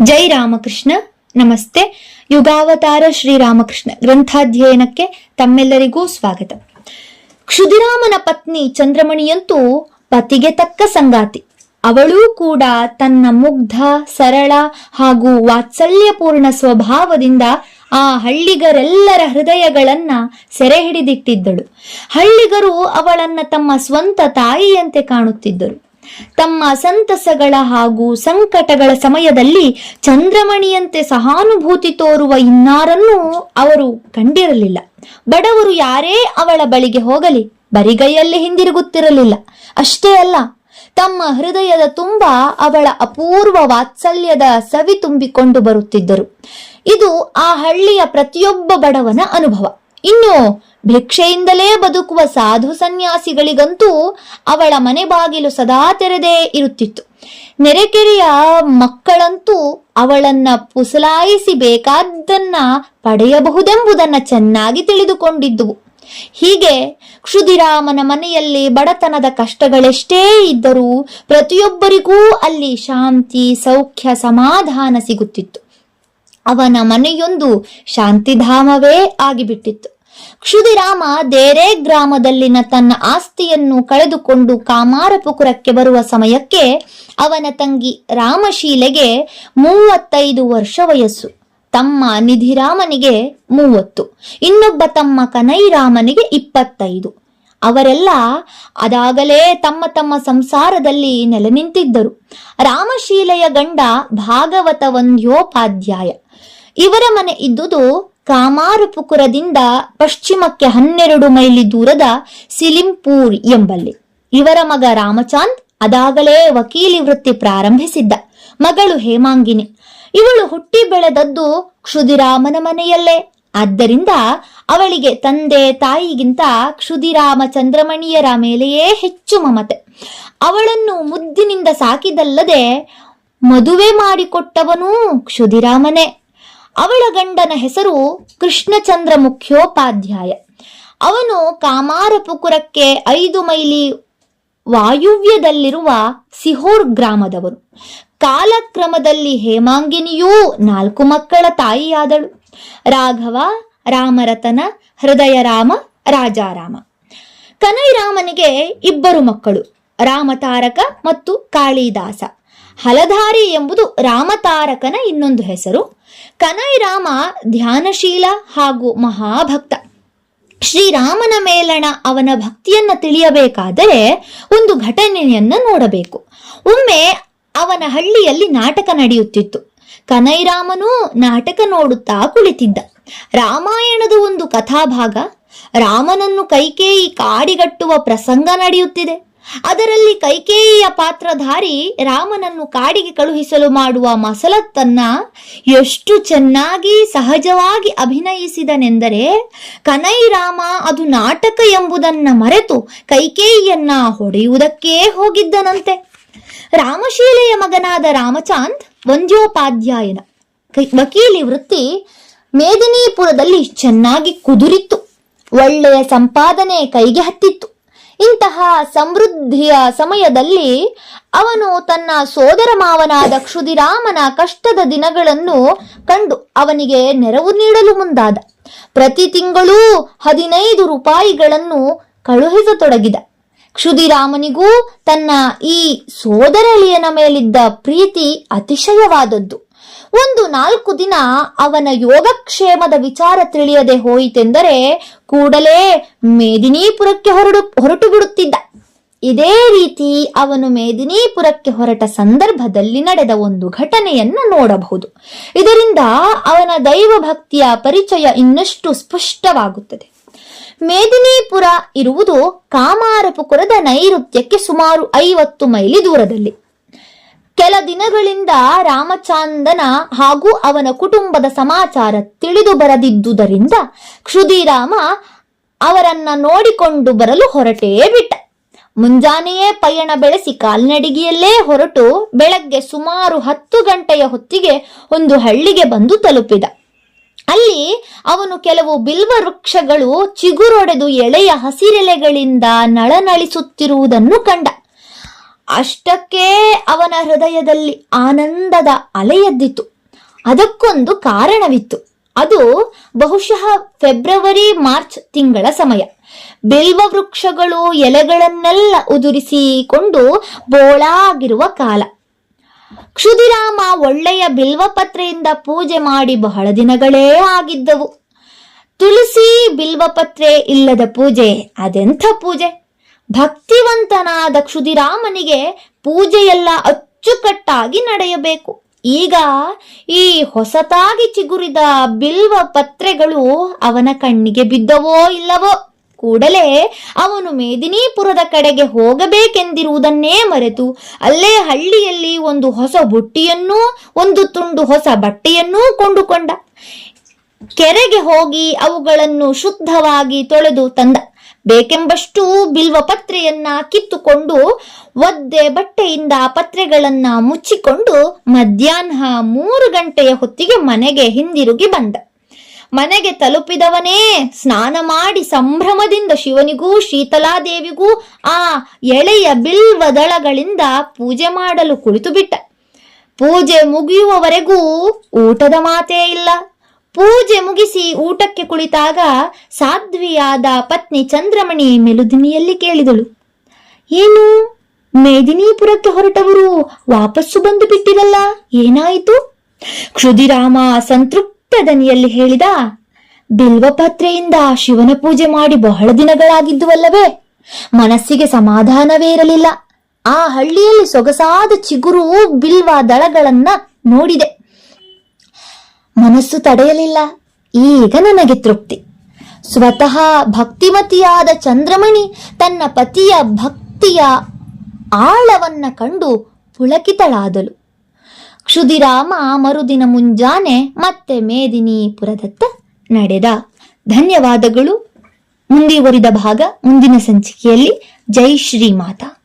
ಜೈ ರಾಮಕೃಷ್ಣ. ನಮಸ್ತೆ. ಯುಗಾವತಾರ ಶ್ರೀರಾಮಕೃಷ್ಣ ಗ್ರಂಥಾಧ್ಯಯನಕ್ಕೆ ತಮ್ಮೆಲ್ಲರಿಗೂ ಸ್ವಾಗತ. ಕ್ಷುದಿರಾಮನ ಪತ್ನಿ ಚಂದ್ರಮಣಿಯಂತೂ ಪತಿಗೆ ತಕ್ಕ ಸಂಗಾತಿ. ಅವಳೂ ಕೂಡ ತನ್ನ ಮುಗ್ಧ, ಸರಳ ಹಾಗೂ ವಾತ್ಸಲ್ಯಪೂರ್ಣ ಸ್ವಭಾವದಿಂದ ಆ ಹಳ್ಳಿಗರೆಲ್ಲರ ಹೃದಯಗಳನ್ನ ಸೆರೆ ಹಿಡಿದಿಟ್ಟಿದ್ದಳು ಹಳ್ಳಿಗರು ಅವಳನ್ನ ತಮ್ಮ ಸ್ವಂತ ತಾಯಿಯಂತೆ ಕಾಣುತ್ತಿದ್ದರು. ತಮ್ಮ ಸಂತಸಗಳ ಹಾಗೂ ಸಂಕಟಗಳ ಸಮಯದಲ್ಲಿ ಚಂದ್ರಮಣಿಯಂತೆ ಸಹಾನುಭೂತಿ ತೋರುವ ಇನ್ನಾರನ್ನೂ ಅವರು ಕಂಡಿರಲಿಲ್ಲ. ಬಡವರು ಯಾರೇ ಅವಳ ಬಳಿಗೆ ಹೋಗಲಿ, ಬರಿಗೈಯಲ್ಲಿ ಹಿಂದಿರುಗುತ್ತಿರಲಿಲ್ಲ. ಅಷ್ಟೇ ಅಲ್ಲ, ತಮ್ಮ ಹೃದಯದ ತುಂಬ ಅವಳ ಅಪೂರ್ವ ವಾತ್ಸಲ್ಯದ ಸವಿ ತುಂಬಿಕೊಂಡು ಬರುತ್ತಿದ್ದರು. ಇದು ಆ ಹಳ್ಳಿಯ ಪ್ರತಿಯೊಬ್ಬ ಬಡವನ ಅನುಭವ. ಇನ್ನು ಭಿಕ್ಷೆಯಿಂದಲೇ ಬದುಕುವ ಸಾಧು ಸನ್ಯಾಸಿಗಳಿಗಂತೂ ಅವಳ ಮನೆ ಬಾಗಿಲು ಸದಾ ತೆರೆದೇ ಇರುತ್ತಿತ್ತು. ನೆರೆಕೆರೆಯ ಮಕ್ಕಳಂತೂ ಅವಳನ್ನ ಪುಸಲಾಯಿಸಿ ಬೇಕಾದ್ದನ್ನ ಪಡೆಯಬಹುದೆಂಬುದನ್ನ ಚೆನ್ನಾಗಿ ತಿಳಿದುಕೊಂಡಿದ್ದುವು. ಹೀಗೆ ಕ್ಷುದಿರಾಮನ ಮನೆಯಲ್ಲಿ ಬಡತನದ ಕಷ್ಟಗಳೆಷ್ಟೇ ಇದ್ದರೂ ಪ್ರತಿಯೊಬ್ಬರಿಗೂ ಅಲ್ಲಿ ಶಾಂತಿ, ಸೌಖ್ಯ, ಸಮಾಧಾನ ಸಿಗುತ್ತಿತ್ತು. ಅವನ ಮನೆಯೊಂದು ಶಾಂತಿಧಾಮವೇ ಆಗಿಬಿಟ್ಟಿತ್ತು. ಕ್ಷುದಿರಾಮ ದೇರೆ ಗ್ರಾಮದಲ್ಲಿನ ತನ್ನ ಆಸ್ತಿಯನ್ನು ಕಳೆದುಕೊಂಡು ಕಾಮಾರಪುಕುರಕ್ಕೆ ಬರುವ ಸಮಯಕ್ಕೆ ಅವನ ತಂಗಿ ರಾಮಶೀಲೆಗೆ ಮೂವತ್ತೈದು ವರ್ಷ ವಯಸ್ಸು. ತಮ್ಮ ನಿಧಿರಾಮನಿಗೆ ಮೂವತ್ತು. ಇನ್ನೊಬ್ಬ ತಮ್ಮ ಕನೈರಾಮನಿಗೆ ಇಪ್ಪತ್ತೈದು. ಅವರೆಲ್ಲ ಅದಾಗಲೇ ತಮ್ಮ ತಮ್ಮ ಸಂಸಾರದಲ್ಲಿ ನೆಲೆ ನಿಂತಿದ್ದರು ರಾಮಶೀಲೆಯ ಗಂಡ ಭಾಗವತ ವಂದ್ಯೋಪಾಧ್ಯಾಯ ಇವರ ಮನೆ ಇದ್ದುದು ಕಾಮಾರಪುಕುರದಿಂದ ಪಶ್ಚಿಮಕ್ಕೆ ಹನ್ನೆರಡು ಮೈಲಿ ದೂರದ ಸಿಲಿಂಪೂರ್ ಎಂಬಲ್ಲಿ. ಇವರ ಮಗ ರಾಮಚಾಂದ್ ಅದಾಗಲೇ ವಕೀಲಿ ವೃತ್ತಿ ಪ್ರಾರಂಭಿಸಿದ್ದ. ಮಗಳು ಹೇಮಾಂಗಿನಿ. ಇವಳು ಹುಟ್ಟಿ ಬೆಳೆದದ್ದು ಕ್ಷುದಿರಾಮನ ಮನೆಯಲ್ಲೇ. ಆದ್ದರಿಂದ ಅವಳಿಗೆ ತಂದೆ ತಾಯಿಗಿಂತ ಕ್ಷುದಿರಾಮ ಚಂದ್ರಮಣಿಯರ ಮೇಲೆಯೇ ಹೆಚ್ಚು ಮಮತೆ. ಅವಳನ್ನು ಮುದ್ದಿನಿಂದ ಸಾಕಿದಲ್ಲದೆ ಮದುವೆ ಮಾಡಿಕೊಟ್ಟವನೂ ಕ್ಷುದಿರಾಮನೇ. ಅವಳ ಗಂಡನ ಹೆಸರು ಕೃಷ್ಣಚಂದ್ರ ಮುಖ್ಯೋಪಾಧ್ಯಾಯ. ಅವನು ಕಾಮಾರಪುಕುರಕ್ಕೆ ಐದು ಮೈಲಿ ವಾಯುವ್ಯದಲ್ಲಿರುವ ಸಿಹೋರ್ ಗ್ರಾಮದವನು. ಕಾಲಕ್ರಮದಲ್ಲಿ ಹೇಮಾಂಗಿನಿಯೂ ನಾಲ್ಕು ಮಕ್ಕಳ ತಾಯಿಯಾದಳು. ರಾಘವ, ರಾಮರತನ, ಹೃದಯರಾಮ, ರಾಜಾರಾಮ. ಕನೈರಾಮನಿಗೆ ಇಬ್ಬರು ಮಕ್ಕಳು, ರಾಮತಾರಕ ಮತ್ತು ಕಾಳಿದಾಸ. ಹಲಧಾರಿ ಎಂಬುದು ರಾಮತಾರಕನ ಇನ್ನೊಂದು ಹೆಸರು. ಕನೈರಾಮ ಧ್ಯಾನಶೀಲ ಹಾಗೂ ಮಹಾಭಕ್ತ. ಶ್ರೀರಾಮನ ಮೇಲಣ ಅವನ ಭಕ್ತಿಯನ್ನ ತಿಳಿಯಬೇಕಾದರೆ ಒಂದು ಘಟನೆಯನ್ನ ನೋಡಬೇಕು. ಒಮ್ಮೆ ಅವನ ಹಳ್ಳಿಯಲ್ಲಿ ನಾಟಕ ನಡೆಯುತ್ತಿತ್ತು. ಕನೈರಾಮನೂ ನಾಟಕ ನೋಡುತ್ತಾ ಕುಳಿತಿದ್ದ. ರಾಮಾಯಣದ ಒಂದು ಕಥಾಭಾಗ, ರಾಮನನ್ನು ಕೈಕೇಯಿ ಕಾಡಿಗಟ್ಟುವ ಪ್ರಸಂಗ ನಡೆಯುತ್ತಿದೆ. ಅದರಲ್ಲಿ ಕೈಕೇಯಿಯ ಪಾತ್ರಧಾರಿ ರಾಮನನ್ನು ಕಾಡಿಗೆ ಕಳುಹಿಸಲು ಮಾಡುವ ಮಸಲತ್ತನ್ನ ಎಷ್ಟು ಚೆನ್ನಾಗಿ ಸಹಜವಾಗಿ ಅಭಿನಯಿಸಿದನೆಂದರೆ ಕನೈರಾಮ ಅದು ನಾಟಕ ಎಂಬುದನ್ನ ಮರೆತು ಕೈಕೇಯಿಯನ್ನ ಹೊಡೆಯುವುದಕ್ಕೇ ಹೋಗಿದ್ದನಂತೆ. ರಾಮಶೀಲೆಯ ಮಗನಾದ ರಾಮಚಾಂದ್ ವಂದ್ಯೋಪಾಧ್ಯಾಯನ ವಕೀಲಿ ವೃತ್ತಿ ಮೇದಿನೀಪುರದಲ್ಲಿ ಚೆನ್ನಾಗಿ ಕುದುರಿತ್ತು. ಒಳ್ಳೆಯ ಸಂಪಾದನೆ ಕೈಗೆ ಹತ್ತಿತ್ತು. ಇಂತಹ ಸಮೃದ್ಧಿಯ ಸಮಯದಲ್ಲಿ ಅವನು ತನ್ನ ಸೋದರ ಮಾವನಾದ ಕ್ಷುದಿರಾಮನ ಕಷ್ಟದ ದಿನಗಳನ್ನು ಕಂಡು ಅವನಿಗೆ ನೆರವು ನೀಡಲು ಮುಂದಾದ. ಪ್ರತಿ ತಿಂಗಳೂ ಹದಿನೈದು ರೂಪಾಯಿಗಳನ್ನು ಕಳುಹಿಸತೊಡಗಿದ. ಕ್ಷುದಿರಾಮನಿಗೂ ತನ್ನ ಈ ಸೋದರಳಿಯನ ಮೇಲಿದ್ದ ಪ್ರೀತಿ ಅತಿಶಯವಾದದ್ದು. ಒಂದು ನಾಲ್ಕು ದಿನ ಅವನ ಯೋಗಕ್ಷೇಮದ ವಿಚಾರ ತಿಳಿಯದೆ ಹೋಯಿತೆಂದರೆ ಕೂಡಲೇ ಮೇದಿನೀಪುರಕ್ಕೆ ಹೊರಡು ಹೊರಟು ಬಿಡುತ್ತಿದ್ದ ಇದೇ ರೀತಿ ಅವನು ಮೇದಿನೀಪುರಕ್ಕೆ ಹೊರಟ ಸಂದರ್ಭದಲ್ಲಿ ನಡೆದ ಒಂದು ಘಟನೆಯನ್ನು ನೋಡಬಹುದು. ಇದರಿಂದ ಅವನ ದೈವ ಭಕ್ತಿಯ ಪರಿಚಯ ಇನ್ನಷ್ಟು ಸ್ಪಷ್ಟವಾಗುತ್ತದೆ. ಮೇದಿನೀಪುರ ಇರುವುದು ಕಾಮಾರಪುಕುರದ ನೈಋತ್ಯಕ್ಕೆ ಸುಮಾರು ಐವತ್ತು ಮೈಲಿ ದೂರದಲ್ಲಿ. ಕೆಲ ದಿನಗಳಿಂದ ರಾಮಚಾಂದನ ಹಾಗೂ ಅವನ ಕುಟುಂಬದ ಸಮಾಚಾರ ತಿಳಿದು ಬರದಿದ್ದುದರಿಂದ ಕ್ಷುದಿರಾಮ ಅವರನ್ನ ನೋಡಿಕೊಂಡು ಬರಲು ಹೊರಟೇ ಬಿಟ್ಟ. ಮುಂಜಾನೆಯೇ ಪಯಣ ಬೆಳೆಸಿ ಕಾಲ್ನಡಿಗೆಯಲ್ಲೇ ಹೊರಟು ಬೆಳಗ್ಗೆ ಸುಮಾರು ಹತ್ತು ಗಂಟೆಯ ಹೊತ್ತಿಗೆ ಒಂದು ಹಳ್ಳಿಗೆ ಬಂದು ತಲುಪಿದ. ಅಲ್ಲಿ ಅವನು ಕೆಲವು ಬಿಲ್ವ ವೃಕ್ಷಗಳು ಚಿಗುರೊಡೆದು ಎಳೆಯ ಹಸಿರೆಲೆಗಳಿಂದ ನಳನಳಿಸುತ್ತಿರುವುದನ್ನು ಕಂಡ. ಅಷ್ಟಕ್ಕೇ ಅವನ ಹೃದಯದಲ್ಲಿ ಆನಂದದ ಅಲೆಯದ್ದಿತು ಅದಕ್ಕೊಂದು ಕಾರಣವಿತ್ತು. ಅದು ಬಹುಶಃ ಫೆಬ್ರವರಿ, ಮಾರ್ಚ್ ತಿಂಗಳ ಸಮಯ. ಬಿಲ್ವ ವೃಕ್ಷಗಳು ಎಲೆಗಳನ್ನೆಲ್ಲ ಉದುರಿಸಿಕೊಂಡು ಬೋಳಾಗಿರುವ ಕಾಲ. ಕ್ಷುದಿರಾಮ ಒಳ್ಳೆಯ ಬಿಲ್ವಪತ್ರೆಯಿಂದ ಪೂಜೆ ಮಾಡಿ ಬಹಳ ದಿನಗಳೇ ಆಗಿದ್ದವು. ತುಳಸಿ ಬಿಲ್ವಪತ್ರೆ ಇಲ್ಲದ ಪೂಜೆ, ಅದೆಂಥ ಪೂಜೆ? ಭಕ್ತಿವಂತನಾದ ಕ್ಷುದಿರಾಮನಿಗೆ ಪೂಜೆಯೆಲ್ಲ ಅಚ್ಚುಕಟ್ಟಾಗಿ ನಡೆಯಬೇಕು. ಈಗ ಈ ಹೊಸತಾಗಿ ಚಿಗುರಿದ ಬಿಲ್ವ ಪತ್ರೆಗಳು ಅವನ ಕಣ್ಣಿಗೆ ಬಿದ್ದವೋ ಇಲ್ಲವೋ ಕೂಡಲೇ ಅವನು ಮೇದಿನೀಪುರದ ಕಡೆಗೆ ಹೋಗಬೇಕೆಂದಿರುವುದನ್ನೇ ಮರೆತು ಅಲ್ಲೇ ಹಳ್ಳಿಯಲ್ಲಿ ಒಂದು ಹೊಸ ಬುಟ್ಟಿಯನ್ನೂ, ಒಂದು ತುಂಡು ಹೊಸ ಬಟ್ಟೆಯನ್ನೂ ಕೊಂಡುಕೊಂಡ. ಕೆರೆಗೆ ಹೋಗಿ ಅವುಗಳನ್ನು ಶುದ್ಧವಾಗಿ ತೊಳೆದು ತಂದ. ಬೇಕೆಂಬಷ್ಟು ಬಿಲ್ವ ಪತ್ರೆಯನ್ನ ಕಿತ್ತುಕೊಂಡು ಒದ್ದೆ ಬಟ್ಟೆಯಿಂದ ಪತ್ರೆಗಳನ್ನ ಮುಚ್ಚಿಕೊಂಡು ಮಧ್ಯಾಹ್ನ ಮೂರು ಗಂಟೆಯ ಹೊತ್ತಿಗೆ ಮನೆಗೆ ಹಿಂದಿರುಗಿ ಬಂದ. ಮನೆಗೆ ತಲುಪಿದವನೇ ಸ್ನಾನ ಮಾಡಿ ಸಂಭ್ರಮದಿಂದ ಶಿವನಿಗೂ, ಶೀತಲಾದೇವಿಗೂ, ಆ ಎಳೆಯ ಬಿಲ್ವ ದಳಗಳಿಂದ ಪೂಜೆ ಮಾಡಲು ಕುಳಿತು ಬಿಟ್ಟ ಪೂಜೆ ಮುಗಿಯುವವರೆಗೂ ಊಟದ ಮಾತೇ ಇಲ್ಲ. ಪೂಜೆ ಮುಗಿಸಿ ಊಟಕ್ಕೆ ಕುಳಿತಾಗ ಸಾಧ್ವಿಯಾದ ಪತ್ನಿ ಚಂದ್ರಮಣಿ ಮೆಲುದಿನಿಯಲ್ಲಿ ಕೇಳಿದಳು. ಏನು? ಮೇದಿನೀಪುರಕ್ಕೆ ಹೊರಟವರು ವಾಪಸ್ಸು ಬಂದು ಬಿಟ್ಟಿರಲ್ಲ? ಏನಾಯಿತು? ಕ್ಷುದಿರಾಮ ಸಂತೃಪ್ತ ದನಿಯಲ್ಲಿ ಹೇಳಿದ, ಬಿಲ್ವಪತ್ರೆಯಿಂದ ಶಿವನ ಪೂಜೆ ಮಾಡಿ ಬಹಳ ದಿನಗಳಾಗಿದ್ದುವಲ್ಲವೇ? ಮನಸ್ಸಿಗೆ ಸಮಾಧಾನವೇ ಇರಲಿಲ್ಲ. ಆ ಹಳ್ಳಿಯಲ್ಲಿ ಸೊಗಸಾದ ಚಿಗುರು ಬಿಲ್ವ ದಳಗಳನ್ನ ನೋಡಿದೆ. ಮನಸ್ಸು ತಡೆಯಲಿಲ್ಲ. ಈಗ ನನಗೆ ತೃಪ್ತಿ. ಸ್ವತಃ ಭಕ್ತಿಮತಿಯಾದ ಚಂದ್ರಮಣಿ ತನ್ನ ಪತಿಯ ಭಕ್ತಿಯ ಆಳವನ್ನ ಕಂಡು ಪುಳಕಿತಳಾದಳು. ಕ್ಷುದಿರಾಮ ಮರುದಿನ ಮುಂಜಾನೆ ಮತ್ತೆ ಮೇದಿನೀಪುರದತ್ತ ನಡೆದ. ಧನ್ಯವಾದಗಳು. ಮುಂದುವರಿದ ಭಾಗ ಮುಂದಿನ ಸಂಚಿಕೆಯಲ್ಲಿ. ಜೈ ಶ್ರೀ ಮಾತಾ.